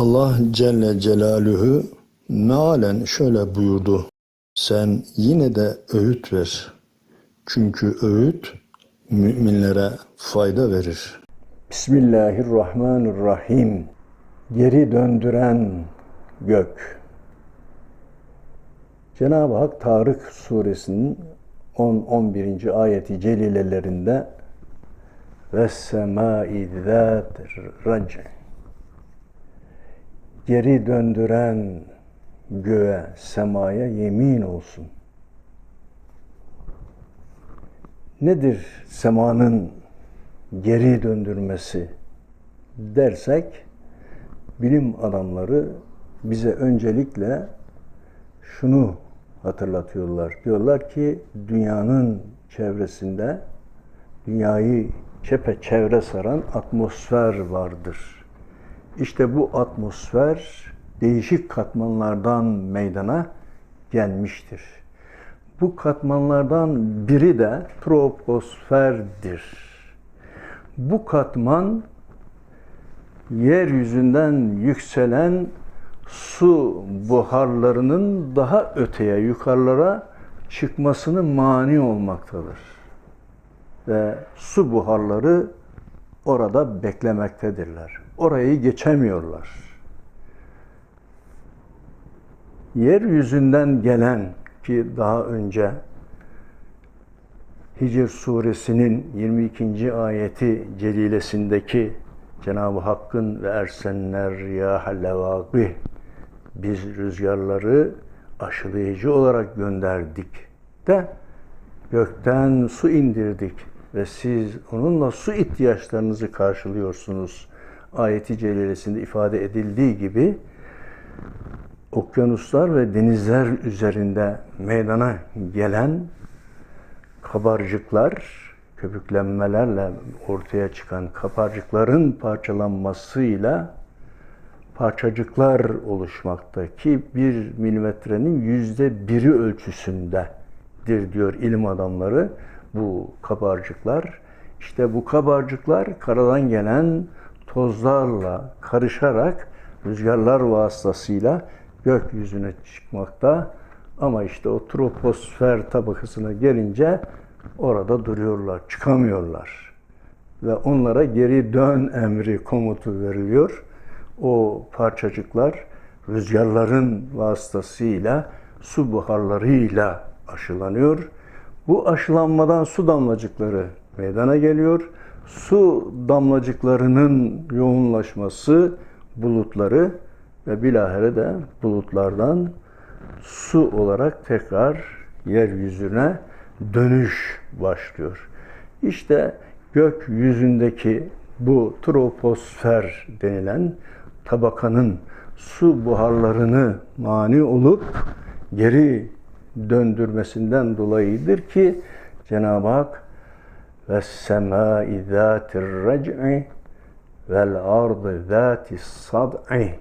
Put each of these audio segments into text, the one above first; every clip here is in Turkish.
Allah Celle Celaluhu mealen şöyle buyurdu. Sen yine de öğüt ver. Çünkü öğüt müminlere fayda verir. Bismillahirrahmanirrahim. Geri döndüren gök. Cenab-ı Hak Tarık suresinin 10-11. ayeti celilelerinde ve semai zat rac geri döndüren göğe, semaya yemin olsun. Nedir semanın geri döndürmesi dersek bilim adamları bize öncelikle şunu hatırlatıyorlar. Diyorlar ki dünyanın çevresinde dünyayı çepeçevre saran atmosfer vardır. İşte bu atmosfer değişik katmanlardan meydana gelmiştir. Bu katmanlardan biri de troposferdir. Bu katman yeryüzünden yükselen su buharlarının daha öteye, yukarılara çıkmasını mani olmaktadır. Ve su buharları orada beklemektedirler. Orayı geçemiyorlar. Yeryüzünden gelen ki daha önce Hicr suresinin 22. ayeti celilesindeki Cenab-ı Hakk'ın ve ersenler ya levâgih biz rüzgarları aşılayıcı olarak gönderdik de gökten su indirdik ve siz onunla su ihtiyaçlarınızı karşılıyorsunuz. Ayeti celilesinde ifade edildiği gibi okyanuslar ve denizler üzerinde meydana gelen kabarcıklar, köpüklenmelerle ortaya çıkan kabarcıkların parçalanmasıyla parçacıklar oluşmakta ki bir milimetrenin yüzde biri ölçüsündedir diyor ilim adamları bu kabarcıklar. İşte bu kabarcıklar karadan gelen tozlarla karışarak rüzgarlar vasıtasıyla gökyüzüne çıkmakta. Ama işte o troposfer tabakasına gelince orada duruyorlar, çıkamıyorlar. Ve onlara geri dön emri komutu veriliyor. O parçacıklar rüzgarların vasıtasıyla, su buharlarıyla aşılanıyor. Bu aşılanmadan su damlacıkları meydana geliyor. Su damlacıklarının yoğunlaşması bulutları ve bilahare de bulutlardan su olarak tekrar yeryüzüne dönüş başlıyor. İşte gökyüzündeki bu troposfer denilen tabakanın su buharlarını mani olup geri döndürmesinden dolayıdır ki Cenab-ı Hak ve semâi zâtir rec'i vel ardı zâti sad'i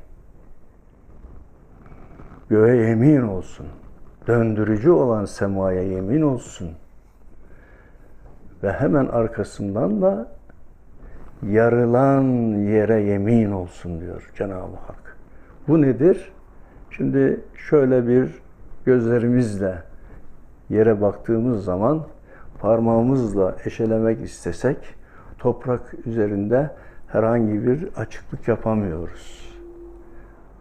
göğe yemin olsun. Döndürücü olan semaya yemin olsun. Ve hemen arkasından da yarılan yere yemin olsun diyor Cenab-ı Hak. Bu nedir? Şimdi şöyle bir gözlerimizle yere baktığımız zaman parmağımızla eşelemek istesek toprak üzerinde herhangi bir açıklık yapamıyoruz.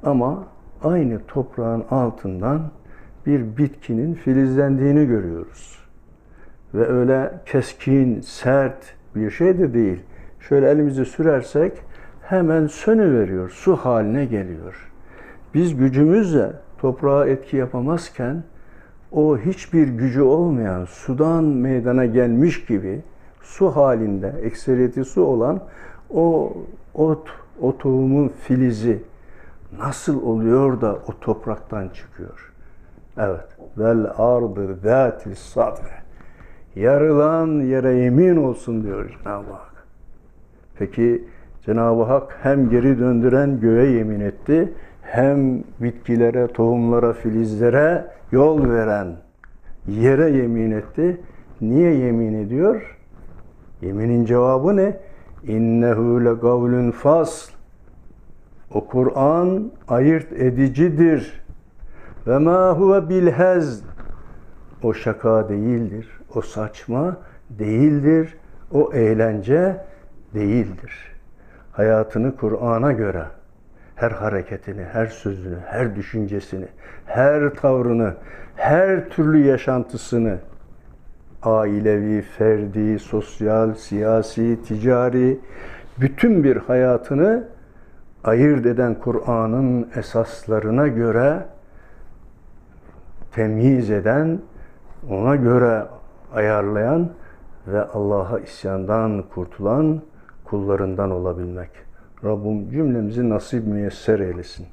Ama aynı toprağın altından bir bitkinin filizlendiğini görüyoruz. Ve öyle keskin, sert bir şey de değil. Şöyle elimizi sürersek hemen sönüveriyor, su haline geliyor. Biz gücümüzle toprağa etki yapamazken o hiçbir gücü olmayan sudan meydana gelmiş gibi su halinde, ekseriyeti su olan o ot, o tohumun filizi nasıl oluyor da o topraktan çıkıyor? Evet. Vel ardı zâtil sadre. Yarılan yere yemin olsun diyor Cenab-ı Hak. Peki Cenab-ı Hak hem geri döndüren göğe yemin etti, hem bitkilere, tohumlara, filizlere yol veren yere yemin etti. Niye yemin ediyor? Yeminin cevabı ne? İnnehu le gavlun fasl. O Kur'an ayırt edicidir. Ve ma huve bilhez. O şaka değildir. O saçma değildir. O eğlence değildir. Hayatını Kur'an'a göre her hareketini, her sözünü, her düşüncesini, her tavrını, her türlü yaşantısını ailevi, ferdi, sosyal, siyasi, ticari bütün bir hayatını ayırt eden Kur'an'ın esaslarına göre temyiz eden, ona göre ayarlayan ve Allah'a isyandan kurtulan kullarından olabilmek. Rabbim cümlemizi nasip müyesser eylesin.